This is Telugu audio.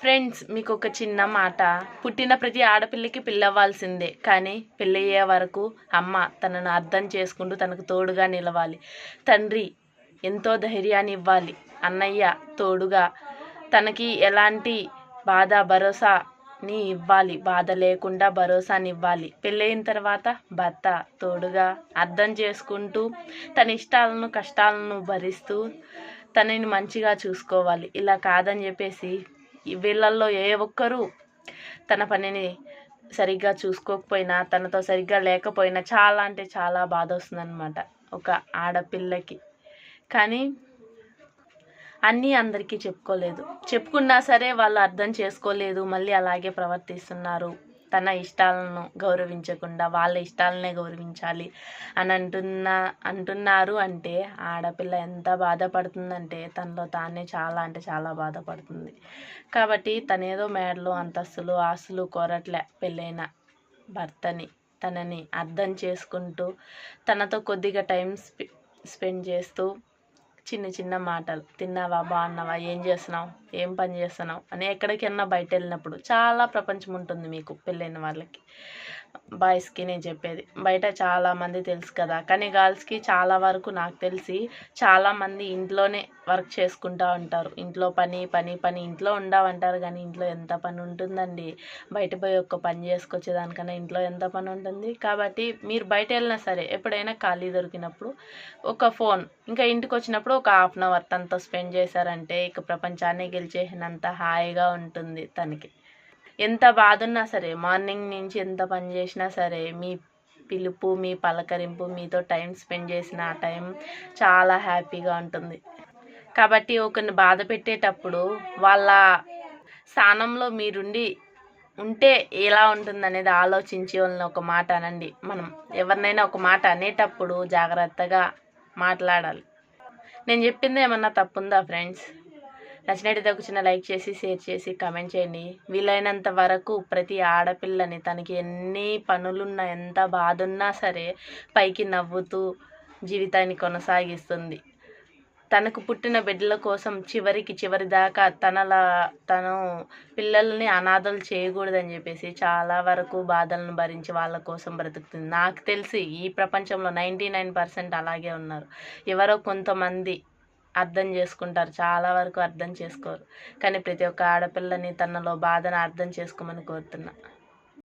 ఫ్రెండ్స్ మీకు ఒక చిన్న మాట. పుట్టిన ప్రతి ఆడపిల్లకి పిల్లవ్వాల్సిందే కానీ పెళ్ళయ్యే వరకు అమ్మ తనను అర్థం చేసుకుంటూ తనకు తోడుగా నిలవాలి. తండ్రి ఎంతో ధైర్యాన్ని ఇవ్వాలి. అన్నయ్య తోడుగా తనకి ఎలాంటి బాధ భరోసాని ఇవ్వాలి. బాధ లేకుండా భరోసాని ఇవ్వాలి. పెళ్ళయిన తర్వాత భర్త తోడుగా అర్థం చేసుకుంటూ తన ఇష్టాలను కష్టాలను భరిస్తూ తనని మంచిగా చూసుకోవాలి. ఇలా కాదని చెప్పేసి వీళ్ళల్లో ఏ ఒక్కరూ తన పనిని సరిగ్గా చూసుకోకపోయినా తనతో సరిగ్గా లేకపోయినా చాలా అంటే చాలా బాధ వస్తుందన్నమాట ఒక ఆడపిల్లకి. కానీ అన్నీ అందరికీ చెప్పుకోలేదు. చెప్పుకున్నా సరే వాళ్ళు అర్థం చేసుకోలేదు మళ్ళీ అలాగే ప్రవర్తిస్తున్నారు. తన ఇష్టాలను గౌరవించకుండా వాళ్ళ ఇష్టాలనే గౌరవించాలి అని అంటున్నా అంటున్నారు అంటే ఆడపిల్ల ఎంత బాధపడుతుందంటే తనలో తానే చాలా అంటే చాలా బాధపడుతుంది. కాబట్టి తనేదో మేడలు అంతస్తులు ఆస్తులు కోరట్లే పెళ్ళైన భర్తని తనని అర్థం చేసుకుంటూ తనతో కొద్దిగా టైం స్పె స్పెండ్ చేస్తూ చిన్న చిన్న మాటలు. తిన్నావా? బాగున్నావా? ఏం చేస్తున్నావు? ఏం పని చేస్తున్నావు? అని ఎక్కడికైనా బయట వెళ్ళినప్పుడు చాలా ప్రపంచం ఉంటుంది మీకు పెళ్ళైన వాళ్ళకి. బాయ్స్కి నేను చెప్పేది. బయట చాలామంది తెలుసు కదా. కానీ గర్ల్స్కి చాలా వరకు నాకు తెలిసి చాలామంది ఇంట్లోనే వర్క్ చేసుకుంటూ ఉంటారు. ఇంట్లో పని పని పని. ఇంట్లో ఉండవంటారు కానీ ఇంట్లో ఎంత పని ఉంటుందండి? బయట పోయి ఒక్క పని చేసుకొచ్చేదానికన్నా ఇంట్లో ఎంత పని ఉంటుంది? కాబట్టి మీరు బయట వెళ్ళినా సరే ఎప్పుడైనా ఖాళీ దొరికినప్పుడు ఒక ఫోన్ ఇంకా ఇంటికి వచ్చినప్పుడు ఒక హాఫ్ అన్ అవర్ తనతో స్పెండ్ చేశారంటే ఇక ప్రపంచాన్ని గెలిచేసినంత హాయిగా ఉంటుంది తనకి. ఎంత బాధ ఉన్నా సరే మార్నింగ్ నుంచి ఎంత పని చేసినా సరే మీ పిలుపు మీ పలకరింపు మీతో టైం స్పెండ్ చేసిన ఆ టైం చాలా హ్యాపీగా ఉంటుంది. కాబట్టి ఒకరిని బాధ పెట్టేటప్పుడు వాళ్ళ స్థానంలో మీరుండి ఉంటే ఎలా ఉంటుంది అనేది ఆలోచించి వాళ్ళని ఒక మాట అనండి. మనం ఎవరినైనా ఒక మాట అనేటప్పుడు జాగ్రత్తగా మాట్లాడాలి. నేను చెప్పింది ఏమన్నా తప్పుందా ఫ్రెండ్స్? నచ్చినట్టయితే ఒక చిన్న లైక్ చేసి షేర్ చేసి కామెంట్ చేయండి. వీలైనంత వరకు ప్రతి ఆడపిల్లని తనకి ఎన్ని పనులున్నా ఎంత బాధ ఉన్నా సరే పైకి నవ్వుతూ జీవితాన్ని కొనసాగిస్తుంది. తనకు పుట్టిన బిడ్డల కోసం చివరికి చివరి దాకా తనలా తను పిల్లల్ని అనాథలు చేయకూడదని చెప్పేసి చాలా వరకు బాధలను భరించి వాళ్ళ కోసం బ్రతుకుతుంది. నాకు తెలిసి ఈ ప్రపంచంలో నైంటీ నైన్ పర్సెంట్ అలాగే ఉన్నారు. ఎవరో కొంతమంది అర్థం చేసుకుంటారు. చాలా వరకు అర్థం చేసుకోరు. కానీ ప్రతి ఒక్క ఆడపిల్లని తనలో బాధను అర్థం చేసుకోమని కోరుతున్నా.